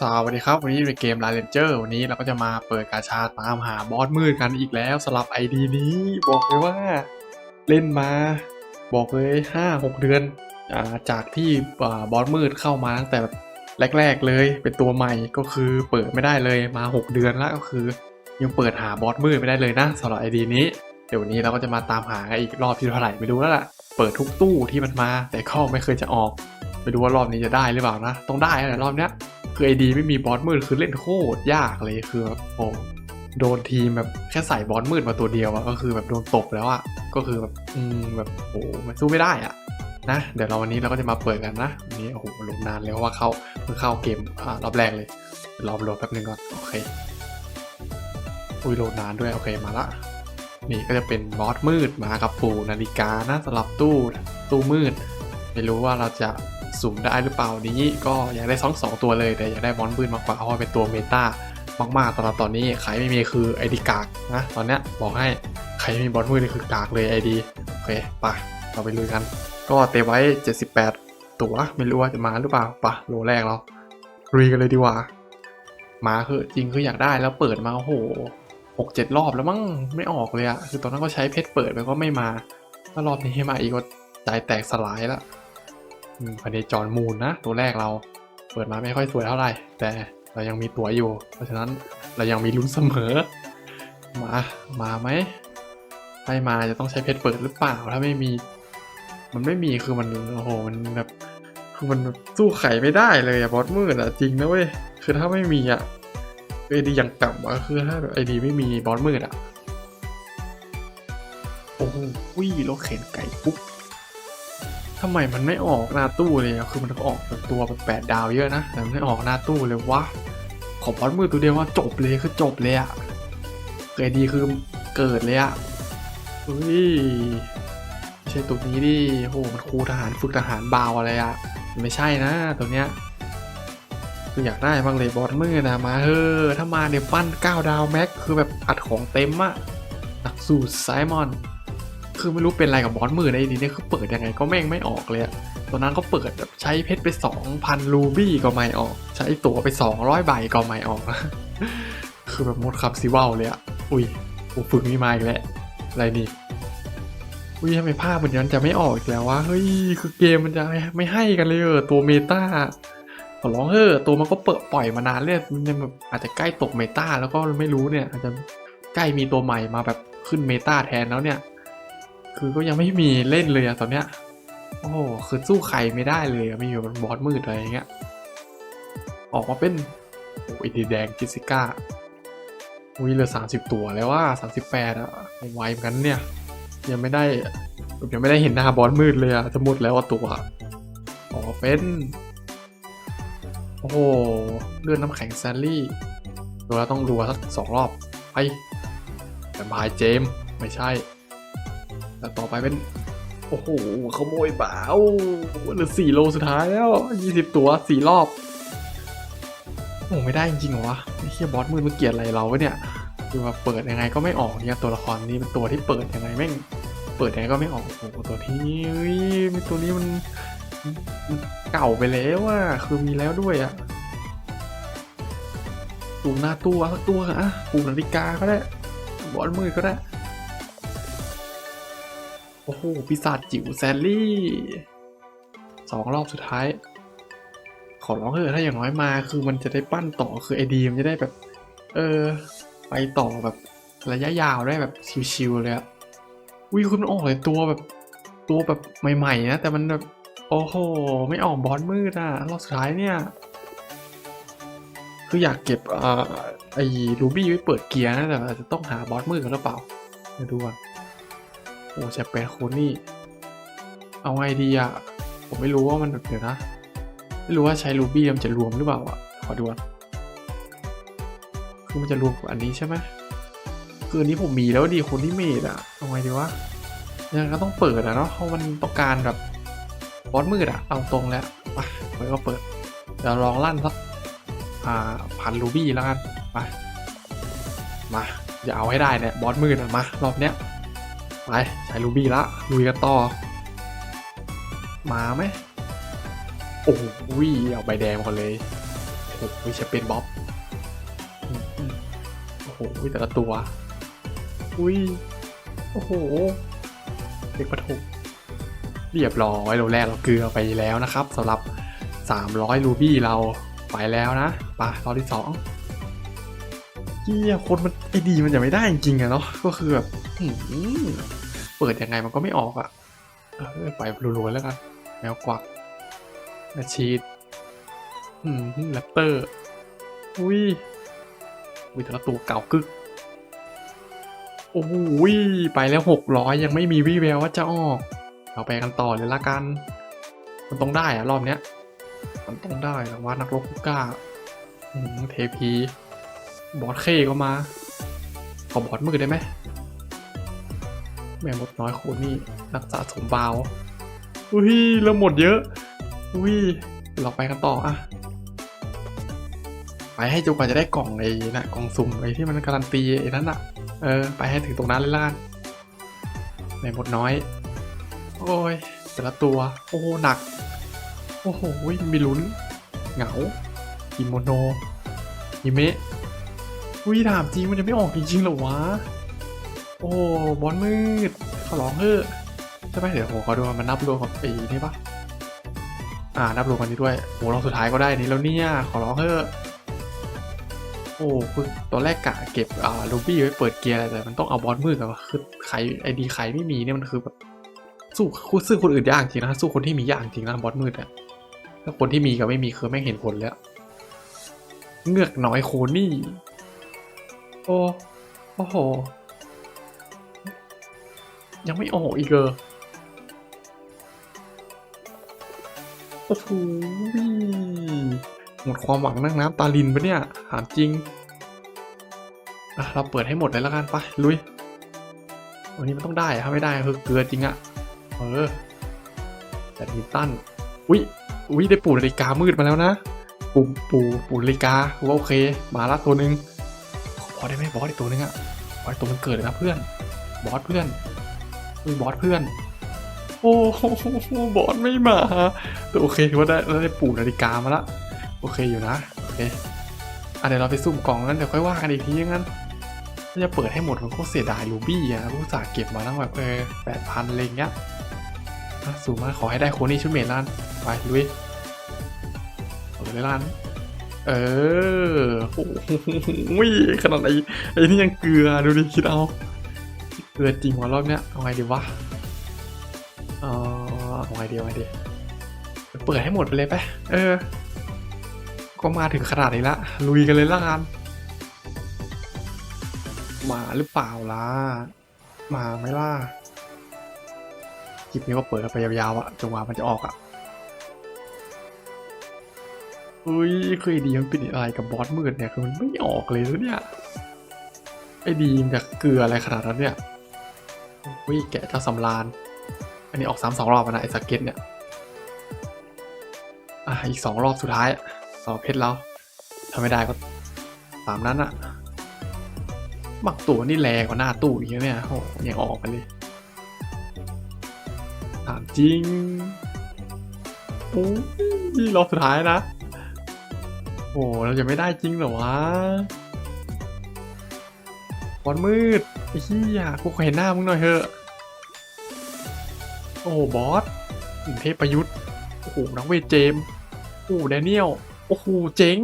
สวัสดีครับ วันนี้อยู่ในเกม l าเ e นเจอร์วันนี้เราก็จะมาเปิดกาชาตามหาบอสมืดกันอีกแล้วสำหรับไอดีนี้ บอกเลยว่าเล่นมา บอกเลยห้าหกเดือนอาจากที่บอสมืดเข้ามาตั้งแต่แรก ๆ เลยเป็นตัวใหม่ก็คือเปิดไม่ได้เลยมา 6 เดือนแล้วก็คือ ยังเปิดหาบอสมืดไม่ได้เลยนะสำหรับไอดีนี้เดี๋ยววันนี้เราก็จะมาตามหาอีกรอบที่เท่าไหร่ไม่รู้แล้วล่ะเปิดทุกตู้ที่มันมา แต่ก็ไม่เคยจะออกไม่รู้ว่ารอบนี้จะได้หรือเปล่านะต้องได้นะรอบเนี้ย คือไอดีไม่มีบอสมืดคือเล่นโคตรยากเลยคือแบบโอ้โดนทีมแบบแค่ใส่บอสมืดมาตัวเดียวอะก็คือแบบโดนตบแล้วอะก็คือแบบอืมแบบโอ้มันสู้ไม่ได้อะนะเดี๋ยวเราวันนี้เราก็จะมาเปิดกันนะวันนี้โอ้โหลงนานเลยเพราะว่าเข้าเพิ่งเข้าเกมอ่ารอบแรกเลยรอโหลดแป๊บนึงก่อนโอเคอุ้ยโหลดนานด้วยโอเคมาละนี่ก็จะเป็นบอสมืดมากับปู่นาฬิกานะสำหรับตู้ตู้มืด ไม่รู้ว่าเราจะ สุ่มได้หรือเปล่านี้ก็อยากได้สองสองตัวเลย แต่อยากได้บอลบืนมากกว่าเพราะเป็นตัวเมตามากๆตอนตอนนี้ใครไม่มีคือไอดีกากนะตอนเนี้ยบอกให้ใครไม่มีบอลมืดนี่คือกากเลยไอดีโอเคไปเราไปลุยกัน ก็เตะไว้ 78 ตัวไม่รู้ว่าจะมาหรือเปล่าปะโลแรกเราลุยกันเลยดีกว่ามาคือจริงคืออยากได้แล้วเปิดมาโอ้โหหกเจ็ดรอบแล้วมั้งไม่ออกเลยอะคือตอนนั้นก็ใช้เพชรเปิดไปก็ไม่มาถ้ารอบนี้ให้มาอีกก็ใจแตกสลายละ พเนจรมูลนะ ตัวแรกเราเปิดมาไม่ค่อยสวยเท่าไหร่ แต่เรายังมีตั๋วอยู่ เพราะฉะนั้นเรายังมีลุ้นเสมอ มา มาไหมให้มาจะต้องใช้เพชรเปิดหรือเปล่า ถ้าไม่มี มันไม่มีคือมันโอ้โหมันแบบคือมันสู้ไข่ไม่ได้เลยอะบอสมืดอะจริงนะเว้ยคือถ้าไม่มีอะไอดีอย่างต่ำอะคือถ้าไอดีไม่มีบอสมืดอะโอ้โหวิ่งรถเข็นไก่ปุ๊บ ทำไมมันไม่ออกหน้าตู้เลยคือมันออกแบบตัวแบบแปดดาวเยอะนะ แต่มันไม่ออกหน้าตู้เลยวะ ขอบอลมือตัวเดียวว่าจบเลยคือจบเลยอะเกิดดีคือเกิดเลยอะเฮ้ยไม่ใช่ตัวนี้ดิโหมันครูทหารฝึกทหารบาวอะไรอะไม่ใช่นะตัวเนี้ยคืออยากได้บ้างเลยบอสมือนะมาเฮ้อถ้ามาเนี่ยปั้น9ดาวแม็กคือแบบอัดของเต็มอะหลักสูตรไซมอน คือไม่รู้เป็นอะไรกับบอสมือในนี้เนี่ยคือเปิดยังไงก็แม่งไม่ออกเลยอะตอนนั้นก็เปิดแบบใช้เพชรไป 2,000 รูบี้ก็ไม่ออก ใช้ตั๋วไป 200 ใบก็ไม่ออก คือแบบมดคำซิว่าเลยอะอุ้ยกูฝึกมีมาอีกแล้วอะไรนี่อุ้ยทำไมภาพมันยันจะไม่ออกอีกแล้ววะเฮ้ยคือเกมมันจะไม่ให้กันเลยเออตัวเมตาขอร้องเถอตัวมันก็เปิดปล่อยมานานเลยมันยังแบบอาจจะใกล้ตกเมตาแล้วก็ไม่รู้เนี่ย อาจจะใกล้มีตัวใหม่มาแบบขึ้นเมตาแทนแล้วเนี่ย คือก็ยังไม่มีเล่นเลยอะตอนเนี้ย โอ้คือสู้ใครไม่ได้เลยไม่อยู่บนบอสมืดอะไรอย่างเงี้ย ออกมาเป็นโอ้ยดีแดงจิสิก้าอุ้ยเหลือสามสิบตัวแล้วว่าสามสิบแปดอะไวเหมือนกันเนี่ย ยังไม่ได้ยังไม่ได้เห็นหน้าบอสมืดเลยอะจะหมดแล้วตัวออกมาเป็น โอ้โหเลื่อนน้ำแข็งแซลลี่ตัวเราต้องรัวสักสองรอบไปแวมพายเจมไม่ใช่ แล้วต่อไปเป็น โอ้โหขโมยบ่าวเหลือสี่โลสุดท้ายแล้วยี่สิบตัวสี่รอบโอ้ไม่ได้จริงๆเหรอวะไอ้เฮียบอสมือมันเกลียดอะไรเราวะเนี่ยคือว่าเปิดยังไงก็ไม่ออกเนี่ยตัวละครนี้เป็นตัวที่เปิดยังไงแม่งเปิดยังไงก็ไม่ออกโอ้ตัวที่เฮ้ยมันตัวนี้มันมันเก่าไปแล้วอะคือมีแล้วด้วยอะตูหน้าตัวสักตัวอะปูนาฬิกาก็ได้บอสมือก็ได้ โอ้โหปีศาจจิ๋วแซลลี่สองรอบสุดท้าย ขอร้องเถอะถ้าอย่างน้อยมา คือมันจะได้ปั้นต่อคือไอดีมันจะได้แบบ เออ ไปต่อแบบระยะยาวได้แบบชิวๆเลยอะวิคุณมันออกเลยตัวแบบ ตัวแบบใหม่ๆนะ แต่มันแบบ โอ้โห ไม่ออกบอสมืดอะรอบสุดท้ายเนี่ย คืออยากเก็บอ่อไอ้รูบี้ไว้เปิดเกียร์นะแต่อาจจะต้องหาบอสมืดกันหรือเปล่าเดี๋ยวดูก่อน โอ้แชปแปนโคนี่ เอาไงดีอะผมไม่รู้ว่ามันเดี๋ยวนะ ไม่รู้ว่าใช้รูบี้มันจะรวมหรือเปล่าอะขอดูก่อนคือมันจะรวมกับอันนี้ใช่ไหมคืออันนี้ผมมีแล้วดีคนที่เมดอะเอาไงดีวะยังไงก็ต้องเปิดอะเนาะเพราะมันต้องการแบบบอสมืดอะเอาตรงแล้วไปเปิดก็เปิดเดี๋ยวลองลั่นสักอ่าพันรูบี้แล้วกันไปมาอย่าเอาให้ได้เนี่ยบอสมืดอะมารอบเนี้ย ไปใช้รูบี้ละลุยกันต่อ มาไหมโอ้โหเอาใบแดงก่อนเลยโหวิเชเป็นบ๊อบโอ้โหแต่ละตัว อุ้ย โอ้โหเด็กประถมเรียบร้อยเราแรกเราเกลือไปแล้วนะครับสำหรับ 300รูบี้เราไปแล้วนะไปรอบที่สองเฮียคนมันไอดีมันจะไม่ได้จริงๆอะเนาะก็คือแบบ เปิดยังไงมันก็ไม่ออกอะเออไปรัวๆแล้วกันแมวกวักแมชชีดอืมแรปเตอร์ อุ้ยอุ้ยแต่ละตัวเก่ากึก โอ้โหไปแล้วหกร้อยยังไม่มีวี่แววว่าจะออกเราไปกันต่อเลยละกัน มันต้องได้อะรอบเนี้ย มันต้องได้นะว่านักรบคุก้าอืมเทพี บอสเคก็มา ขอบอสมือได้ไหม แม่มดน้อยโคนี่นักสะสมบาวอุ้ยแล้วหมดเยอะอุ้ยเราไปกันต่ออะไปให้จนกว่าจะได้กล่องไอ้นะกล่องสุ่มไอ้ที่มันการันตีไอ้นั้นอะเออ ไปให้ถึงตรงนั้นเลยล่ะกันแม่มดน้อย โอ้ยแต่ละตัว โอ้หนัก โอ้โหมีลุ้น เหงากิโมโนฮิเมะอุ้ยถามจริงมันจะไม่ออกจริงๆเหรอวะ โอ้บอลมืดขอร้องเถอใช่ไหมเดี๋ยวผมขอดูมันนับรวมกับไอ้นี่ปะอ่านับรวมกันนี้ด้วยโอ้เราสุดท้ายก็ได้นี้แล้วเนี่ยขอร้องเถอโอ้คือตอนแรกกะเก็บอ่าลูบี้ไว้เปิดเกียร์อะไรแต่มันต้องเอาบอลมืดกับคือใครไอดีใครไม่มีเนี่ยมันคือแบบสู้คู่ซึ่งคนอื่นยากจริงนะสู้คนที่มียากจริงนะบอลมืดอะถ้าคนที่มีกับไม่มีคือไม่เห็นผลแล้วเงือกน้อยโคนี่ โอ้โอ้โห ยังไม่ออกอีกเหรอโอ้โหหมดความหวังนั่งน้ำตาลินปะเนี่ยถามจริง เราเปิดให้หมดเลยแล้วกันไปลุย วันนี้มันต้องได้ถ้าไม่ได้คือเกลือจริงอะเออแบดมินตันอุ้ยอุ้ยได้ปูนาฬิกามืดมาแล้วนะ ปูปูปูนาฬิกาว่าโอเค มาละตัวหนึ่งขอได้ไหมบอสอีกตัวหนึงอะบอสตัวมันเกิดเลยนะเพื่อน บอสเพื่อน อุ้ยบอสเพื่อน โอ้โหบอสไม่มาแต่โอเคถือว่าได้ได้ปู่นาฬิกามาละโอเคอยู่นะโอเคอะเดี๋ยวเราไปซุ่มกล่องนั้นเดี๋ยวค่อยว่ากันอีกทีงั้นถ้าจะเปิดให้หมดมันก็เสียดายรูบี้อะผู้สาเก็บมาตั้งแบบเออแปดพันอะไรอย่างเงี้ยสูงมากขอให้ได้โคนี่ชุดเมล้านไปลุยเปิดเลยล้านเออโอ้โหขนาดไอ้ไอ้นี่ยังเกลือดูดิคิดเอา เกลือจริงว่ารอบเนี้ยเอาไงดีวะเออเอาไงดีเอาไงดีเปิดให้หมดไปเลยไปเออ ก็มาถึงขนาดนี้ละลุยกันเลยละกันมาหรือเปล่าล่ะมาไหมล่ะคลิปนี้ก็เปิดไปยาวๆอะจนกว่ามันจะออกอะอุ้ยคือไอดีมันเป็นอะไรกับบอสมืดเนี่ยคือมันไม่ออกเลยนะเนี่ยไอดีมันจะเกลืออะไรขนาดนั้นเนี่ย อุ้ยแกะเจ้าสำราน อันนี้ออกสามสองรอบนะไอสเก็ตเนี่ย อะอีกสองรอบสุดท้ายต่อเพชรเราทำไม่ได้ก็ตามนั้นอะบักตัวนี่แรงกว่าหน้าตู้อีกเนี่ยโอ้ยังออกกันเลยถามจริงโอ้ยรอบสุดท้ายนะ โอ้เราจะไม่ได้จริงเหรอวะ บอลมืดไอ้เหี้ยกูขอเห็นหน้ามึงหน่อยเถอะ โอ้บอสอินเทพประยุทธ์ โอ้โหนักเวทเจม โอ้แดเนียล โอ้โหเจ๋ง